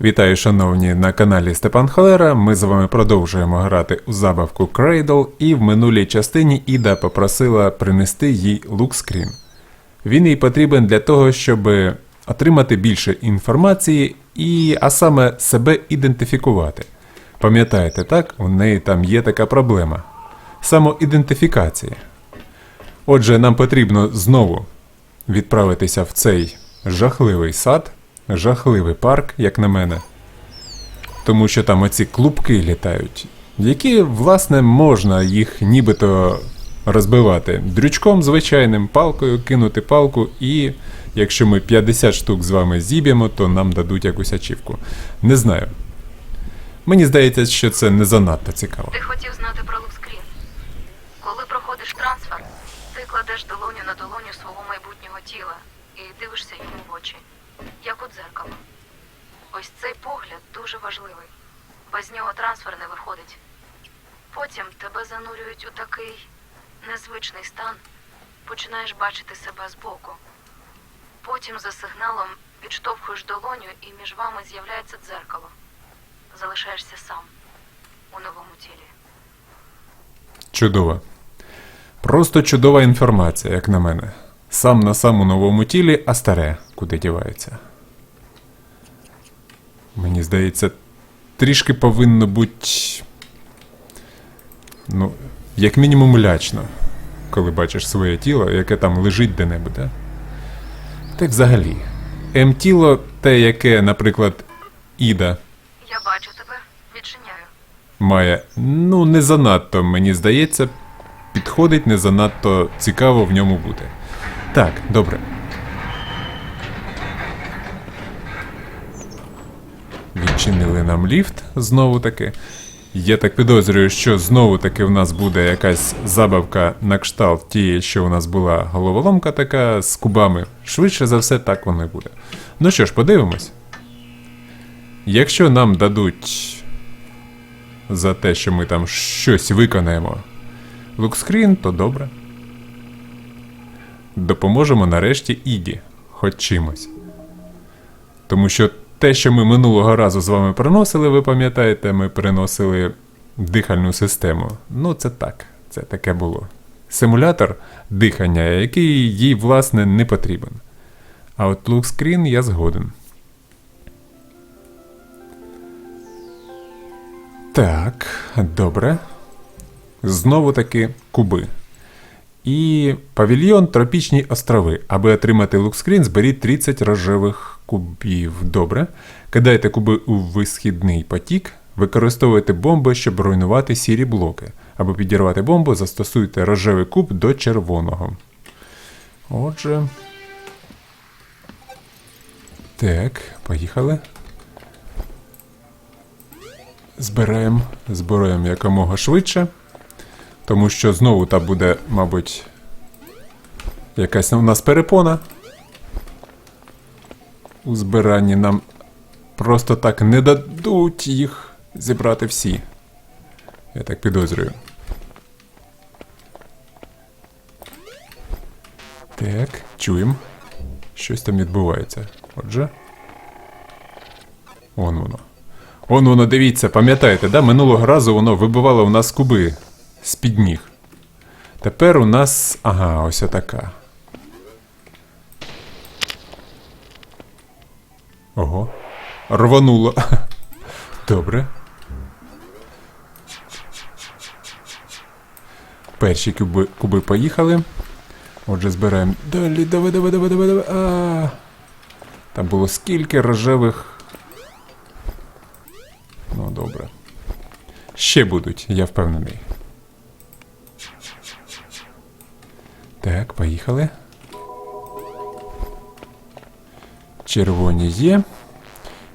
Вітаю, шановні, на каналі Степан Холера. Ми з вами продовжуємо грати у забавку Cradle, і в минулій частині Іда попросила принести їй лукскрін. Він їй потрібен для того, щоб отримати більше інформації і, а саме себе ідентифікувати. Пам'ятаєте, так? У неї там є така проблема самоідентифікація. Отже, нам потрібно знову відправитися в цей жахливий сад, жахливий парк, як на мене. Тому що там оці клубки літають, які, власне, можна їх нібито розбивати дрючком звичайним, палкою, кинути палку, і якщо ми 50 штук з вами зіб'ємо, то нам дадуть якусь ачівку. Не знаю. Мені здається, що це не занадто цікаво. Ти хотів знати про лукскрін. Коли проходиш трансфер, ти кладеш долоню на долоню свого майбутнього тіла і дивишся йому в дзеркало. Ось цей погляд дуже важливий. Без нього трансфер не виходить. Потім тебе занурюють у такий незвичний стан, починаєш бачити себе збоку. Потім за сигналом відштовхуєш долоню і між вами з'являється дзеркало. Залишаєшся сам у новому тілі. Чудова. Просто чудова інформація, як на мене. Сам на саму новому тілі, а старе куди дівається. Мені здається, трішки повинно бути. Ну, як мінімум лячно, коли бачиш своє тіло, яке там лежить де-небудь, да? Так взагалі. М-тіло те, яке, наприклад, Іда Я бачу тебе, відчиняю. має, ну, не занадто, мені здається, підходить не занадто цікаво в ньому бути. Так, добре. Відчинили нам ліфт знову таки. Я так підозрюю, що знову таки в нас буде якась забавка на кшталт тієї, що у нас була головоломка така з кубами. Швидше за все, так воно і буде. Ну що ж, подивимось. Якщо нам дадуть за те, що ми там щось виконаємо лукскрін, то добре. Допоможемо нарешті Іді, хоч чимось. Тому що те, що ми минулого разу з вами приносили, ви пам'ятаєте, ми приносили дихальну систему. Ну, це так, це таке було. Симулятор дихання, який їй, власне, не потрібен. А от лукскрін я згоден. Так, добре. Знову таки куби. І павільйон Тропічні острови. Аби отримати лукскрін, зберіть 30 рожевих кубів. Добре. Кидайте куби у висхідний потік. Використовуйте бомби, щоб руйнувати сірі блоки. Аби підірвати бомбу, застосуйте рожевий куб до червоного. Отже. Так, поїхали. Збираємо, збираємо якомога швидше. Тому що знову та буде, мабуть, якась у нас перепона. У збиранні нам просто так не дадуть їх зібрати всі. Я так підозрюю. Так, чуємо. Щось там відбувається. Отже. Вон воно. Вон воно, дивіться, пам'ятаєте, да? минулого разу воно вибивало у нас куби з-під ніг. Тепер у нас. Ага, ось така. Ого. Рвануло. Добре. Перші куби, куби поїхали. Отже, збираємо. Далі, давай, давай, давай, давай, давай. А. Там було скільки рожевих. Ну, добре. Ще будуть, я впевнений. Так, поїхали. Червоні є.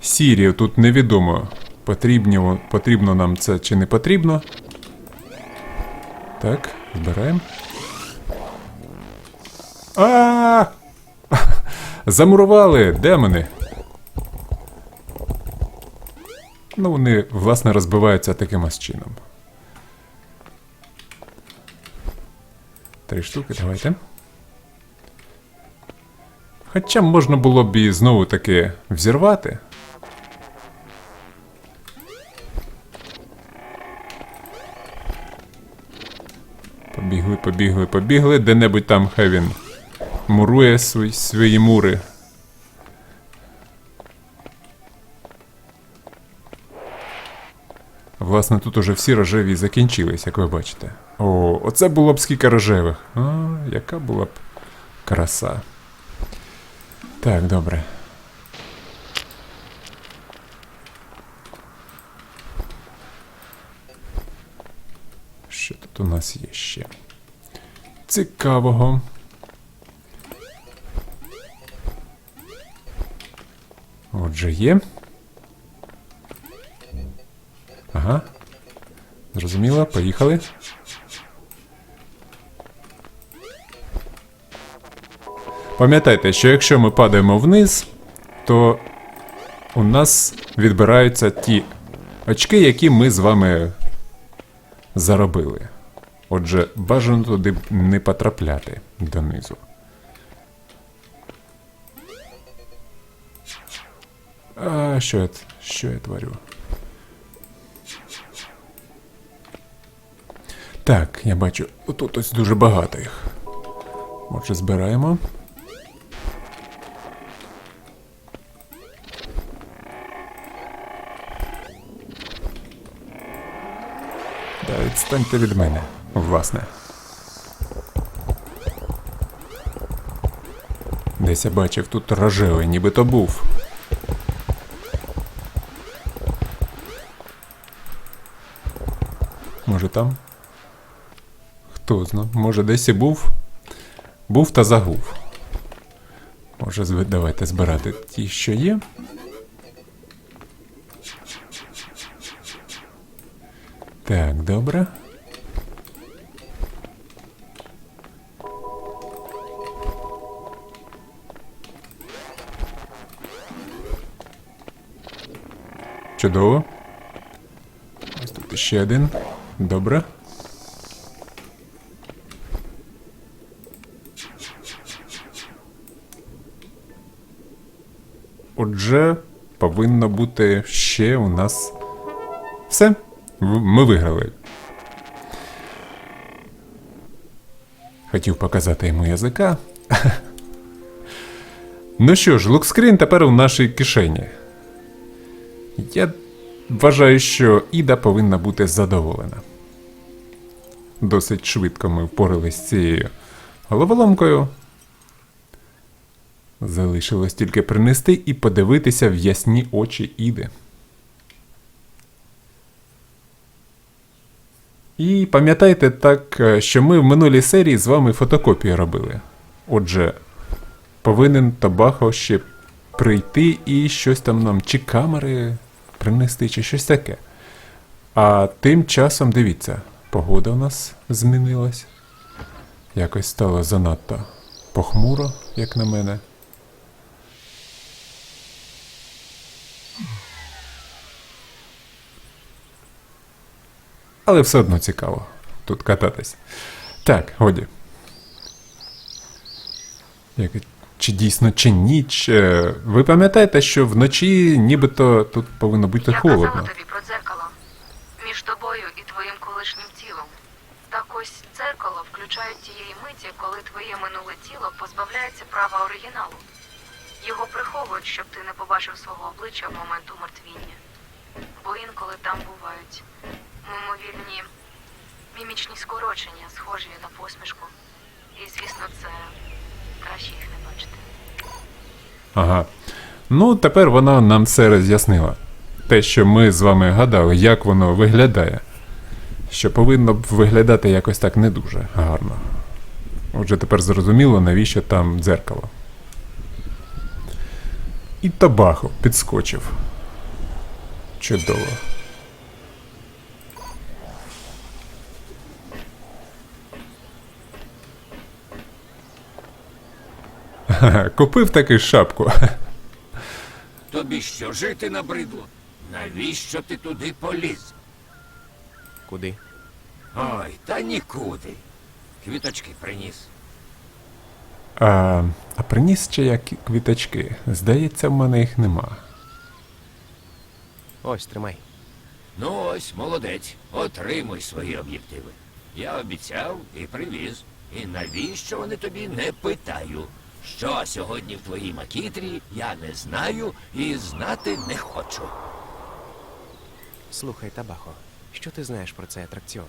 Сірі тут невідомо, потрібно, потрібно нам це чи не потрібно. Так, збираємо. А! Замурували! Демони! Ну, вони, власне, розбиваються таким ось чином. Три штуки, давайте. Хоча можна було б її знову таки взірвати. Побігли, побігли, побігли. Де-небудь там хай він мурує свої, свої мури. Власне, тут уже всі рожеві закінчились, як ви бачите. О, оце було б скільки рожевих. А, яка була б краса. Так, добре. Що тут у нас є ще? Цікавого. Отже, є. Ага. Зрозуміло, поїхали. Пам'ятайте, що якщо ми падаємо вниз, то у нас відбираються ті очки, які ми з вами заробили. Отже, бажано туди не потрапляти донизу. А що я, що я творю? Так, я бачу, тут ось дуже багато їх. Отже, збираємо. Відстаньте від мене, власне. Десь я бачив тут рожевий, ніби то був. Може там? Хто зна? Може десь і був? Був та загув. Може, давайте збирати ті, що є. Так, добре. Чудово. Ось тут ще один. Добре. Отже, повинно бути ще у нас. Все. Ми виграли. Хотів показати йому язика. ну що ж, лукскрін тепер у нашій кишені. Я вважаю, що Іда повинна бути задоволена. Досить швидко ми впоралися з цією головоломкою. Залишилось тільки принести і подивитися в ясні очі Іди. І пам'ятайте так, е, що ми в минулій серії з вами фотокопії робили. Отже, повинен Табахо ще прийти і щось там нам, чи камери принести, чи щось таке. А тим часом дивіться, погода у нас змінилась. Якось стало занадто похмуро, як на мене. Але все одно цікаво тут кататись. Так, годі. Як, чи дійсно, чи ніч. Е, Ви пам'ятаєте, що вночі нібито тут повинно бути Я холодно. казала тобі про дзеркало. Між тобою і твоїм колишнім тілом. Так ось дзеркало включають тієї миті, коли твоє минуле тіло позбавляється права оригіналу. Його приховують, щоб ти не побачив свого обличчя в момент умертвіння. Бо інколи там бувають мимовільні мімічні скорочення, схожі на посмішку. І, звісно, це краще їх не бачити. Ага. Ну, тепер вона нам все роз'яснила. Те, що ми з вами гадали, як воно виглядає. Що повинно б виглядати якось так не дуже гарно. Отже, тепер зрозуміло, навіщо там дзеркало. І табахо підскочив. Чудово. Купив таки шапку. Тобі що жити набридло? Навіщо ти туди поліз? Куди? Ой, та нікуди. Квіточки приніс. А, а приніс ще я кі- квіточки. Здається, в мене їх нема. Ось, тримай. Ну ось, молодець, отримуй свої об'єктиви. Я обіцяв і привіз. І навіщо вони тобі не питаю? Що сьогодні в твоїй макітрі я не знаю і знати не хочу. Слухай, Табахо, що ти знаєш про цей атракціон?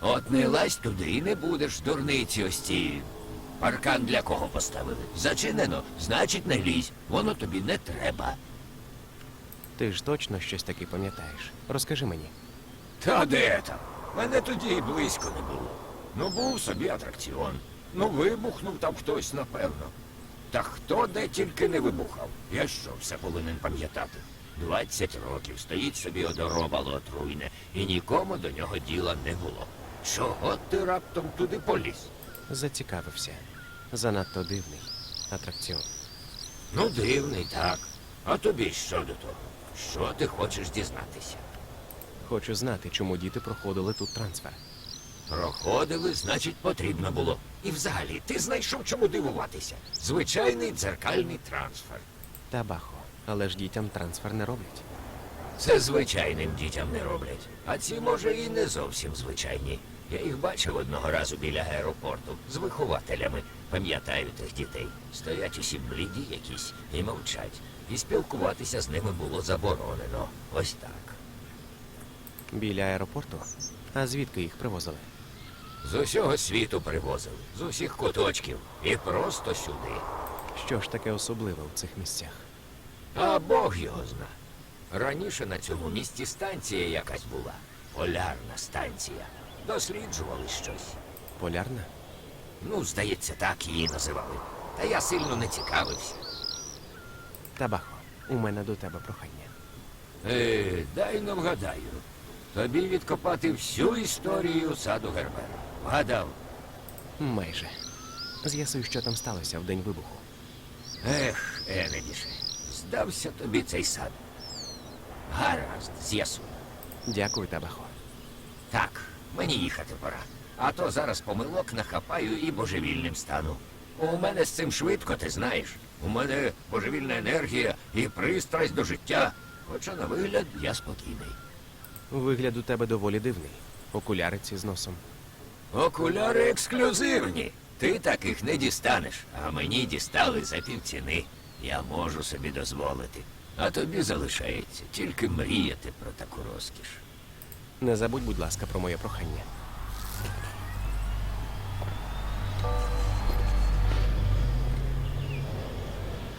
От не лазь туди і не будеш дурниці ось ці. Паркан для кого поставили? Зачинено, значить не лізь. Воно тобі не треба. Ти ж точно щось таке пам'ятаєш. Розкажи мені. Та де там? Мене тоді і близько не було. Ну, був собі атракціон. Ну, вибухнув там хтось, напевно. Та хто де тільки не вибухав? Я що, все повинен пам'ятати? Двадцять років стоїть собі одоробало отруйне, і нікому до нього діла не було. Чого ти раптом туди поліз? Зацікавився. Занадто дивний атракціон. Ну, дивний, так. А тобі що до того? Що ти хочеш дізнатися? Хочу знати, чому діти проходили тут трансфер. Проходили, значить, потрібно було. І взагалі, ти знайшов чому дивуватися. Звичайний дзеркальний трансфер. Табахо, але ж дітям трансфер не роблять. Це звичайним дітям не роблять. А ці, може, і не зовсім звичайні. Я їх бачив одного разу біля аеропорту з вихователями. Пам'ятаю тих дітей. Стоять усі бліді якісь і мовчать. І спілкуватися з ними було заборонено. Ось так. Біля аеропорту? А звідки їх привозили? З усього світу привозили, з усіх куточків і просто сюди. Що ж таке особливе у цих місцях? А Бог його зна. Раніше на цьому місці станція якась була. Полярна станція. Досліджували щось. Полярна? Ну, здається, так її називали. Та я сильно не цікавився. Табахо, у мене до тебе прохання. Е, дай но вгадаю. Тобі відкопати всю історію саду Гербера. Вгадав. Майже. З'ясуй, що там сталося в день вибуху. Ех, Енедіше, здався тобі цей сад. Гаразд, з'ясуй. Дякую, Табахо. Так, мені їхати пора. А то зараз помилок нахапаю і божевільним стану. У мене з цим швидко, ти знаєш. У мене божевільна енергія і пристрасть до життя. Хоча на вигляд я спокійний. Вигляд у тебе доволі дивний. Окуляриці з носом. Окуляри ексклюзивні. Ти таких не дістанеш, а мені дістали за півціни. Я можу собі дозволити. А тобі залишається тільки мріяти про таку розкіш. Не забудь, будь ласка, про моє прохання.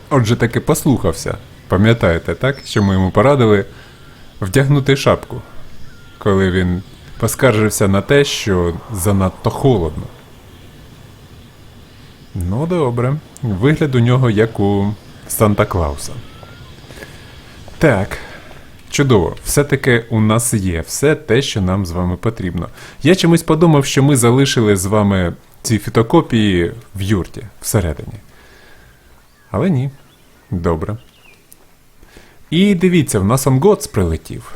Отже, таки послухався. Пам'ятаєте, так, що ми йому порадили вдягнути шапку, коли він поскаржився на те, що занадто холодно. Ну, добре. Вигляд у нього як у Санта Клауса. Так. Чудово, все-таки у нас є все те, що нам з вами потрібно. Я чомусь подумав, що ми залишили з вами ці фотокопії в юрті всередині. Але ні. Добре. І дивіться, в нас Онгоц прилетів.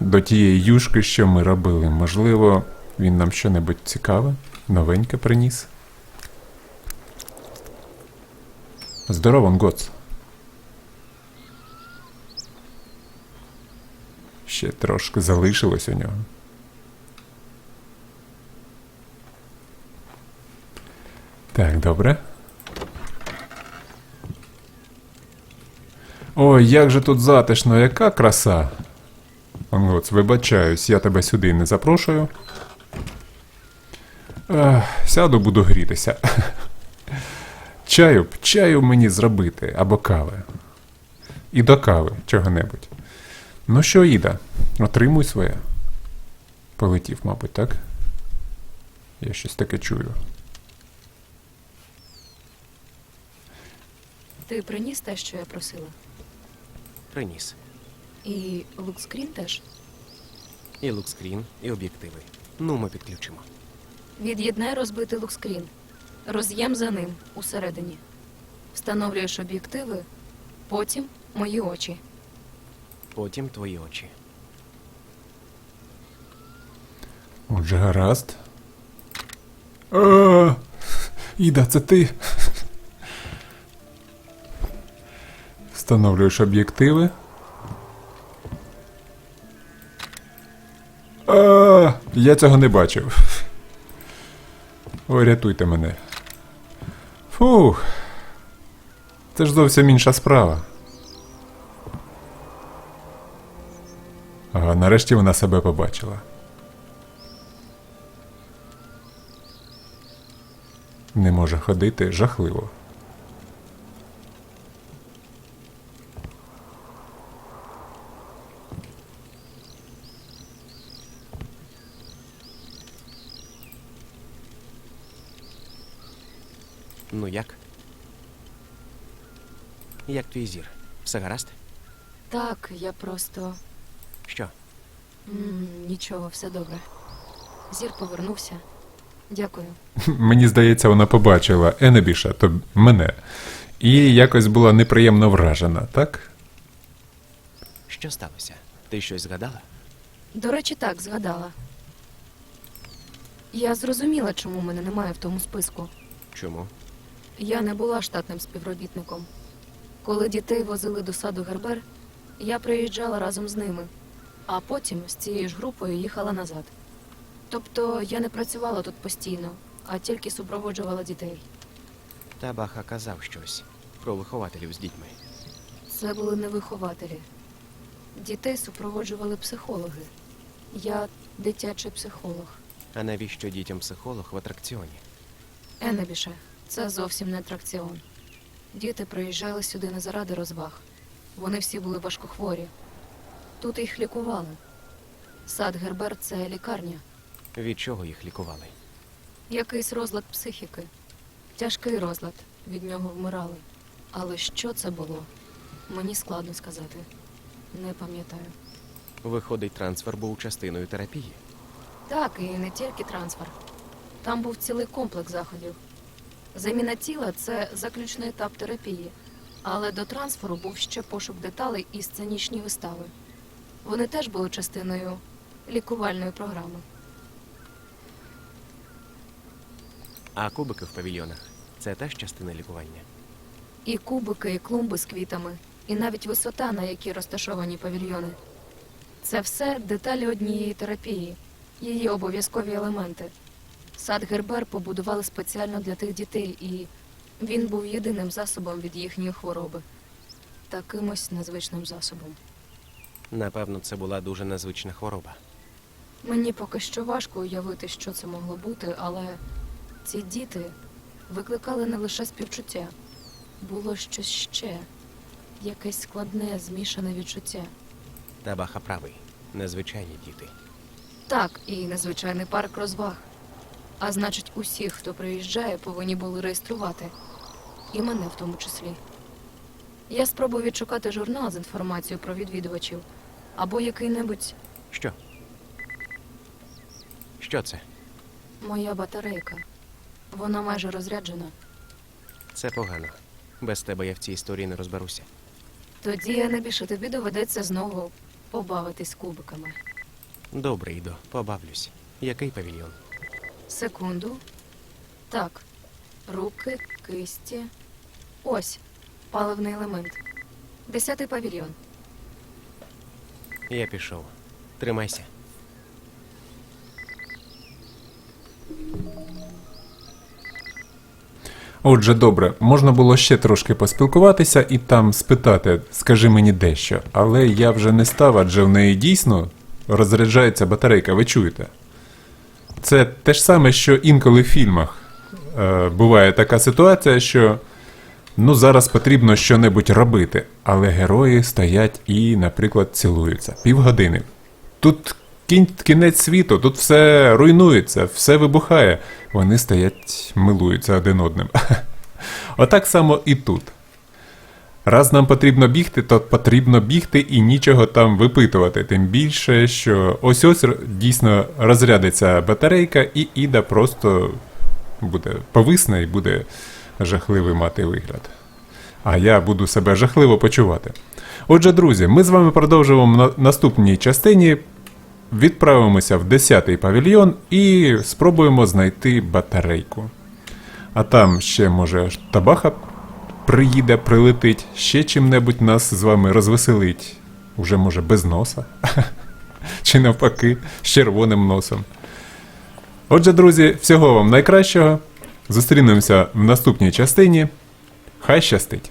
До тієї юшки, що ми робили. Можливо, він нам щонебудь цікаве, новеньке приніс. Здорово, Онгоц. Ще трошки залишилось у нього. Так, добре. Ой, як же тут затишно, яка краса. Онгоц, вибачаюсь, я тебе сюди не запрошую. Ех, сяду, буду грітися. Чаю б, чаю мені зробити або кави. І до кави чого-небудь. Ну що, Іда, отримуй своє. Полетів, мабуть, так? Я щось таке чую. Ти приніс те, що я просила? Приніс. І лукскрін теж. І лукскрін, і об'єктиви. Ну, ми підключимо. Від'єднай розбитий лукскрін. Роз'єм за ним усередині. Встановлюєш об'єктиви, потім мої очі. Потім твої очі. Отже, гаразд. А, Іда, це ти. Встановлюєш об'єктиви. Я цього не бачив. Ой, рятуйте мене. Фух. Це ж зовсім інша справа. Ага, нарешті вона себе побачила. Не може ходити жахливо. Ну як? Як твій зір? Все гаразд? Так, я просто. Що? м, нічого, все добре. Зір повернувся. Дякую. Мені здається, вона побачила Енебіша, то мене, і якось була неприємно вражена, так? Що сталося? Ти щось згадала? До речі, так, згадала. Я зрозуміла, чому мене немає в тому списку. Чому? Я не була штатним співробітником. Коли дітей возили до саду Гербер, я приїжджала разом з ними, а потім з цією ж групою їхала назад. Тобто я не працювала тут постійно, а тільки супроводжувала дітей. Та Баха казав щось про вихователів з дітьми. Це були не вихователі. Дітей супроводжували психологи. Я дитячий психолог. А навіщо дітям психолог в атракціоні? Енебіше, це зовсім не атракціон. Діти приїжджали сюди не заради розваг. Вони всі були важкохворі. Тут їх лікували. Сад Гербер це лікарня, Від чого їх лікували? якийсь розлад психіки. Тяжкий розлад, від нього вмирали. Але що це було? Мені складно сказати. Не пам'ятаю. Виходить, трансфер був частиною терапії. Так, і не тільки трансфер. Там був цілий комплекс заходів. Заміна тіла це заключний етап терапії, але до трансферу був ще пошук деталей і сценічні вистави. Вони теж були частиною лікувальної програми. А кубики в павільйонах це теж частина лікування. І кубики, і клумби з квітами, і навіть висота, на якій розташовані павільйони. Це все деталі однієї терапії, її обов'язкові елементи. Сад Гербер побудували спеціально для тих дітей, і він був єдиним засобом від їхньої хвороби. Такимось незвичним засобом. Напевно, це була дуже незвична хвороба. Мені поки що важко уявити, що це могло бути, але ці діти викликали не лише співчуття, було щось ще, якесь складне, змішане відчуття. Та Баха правий. Незвичайні діти. Так, і незвичайний парк розваг. А значить, усіх, хто приїжджає, повинні були реєструвати. І мене в тому числі. Я спробую відшукати журнал з інформацією про відвідувачів або який-небудь Що? Що це? моя батарейка. Вона майже розряджена. Це погано. Без тебе я в цій історії не розберуся. Тоді я не більше тобі доведеться знову побавитись кубиками. Добре, Ідо, побавлюсь. Який павільйон? Секунду. Так. Руки, кисті. Ось паливний елемент. Десятий павільйон. Я пішов. Тримайся. Отже, добре, можна було ще трошки поспілкуватися і там спитати, скажи мені дещо, але я вже не став, адже в неї дійсно розряджається батарейка, ви чуєте? Це те ж саме, що інколи в фільмах е, буває така ситуація, що ну зараз потрібно щонебудь робити, але герої стоять і, наприклад, цілуються півгодини. Тут кін- кінець світу, тут все руйнується, все вибухає. Вони стоять, милуються один одним. Отак само і тут. Раз нам потрібно бігти, то потрібно бігти і нічого там випитувати. Тим більше, що ось ось дійсно розрядиться батарейка, і Іда просто буде повисне і буде жахливий мати вигляд. А я буду себе жахливо почувати. Отже, друзі, ми з вами продовжуємо на наступній частині. Відправимося в 10-й павільйон і спробуємо знайти батарейку. А там ще, може, табаха приїде, прилетить, ще чим-небудь нас з вами розвеселить. Уже, може, без носа. Чи навпаки, з червоним носом. Отже, друзі, всього вам найкращого. Зустрінемося в наступній частині. Хай щастить!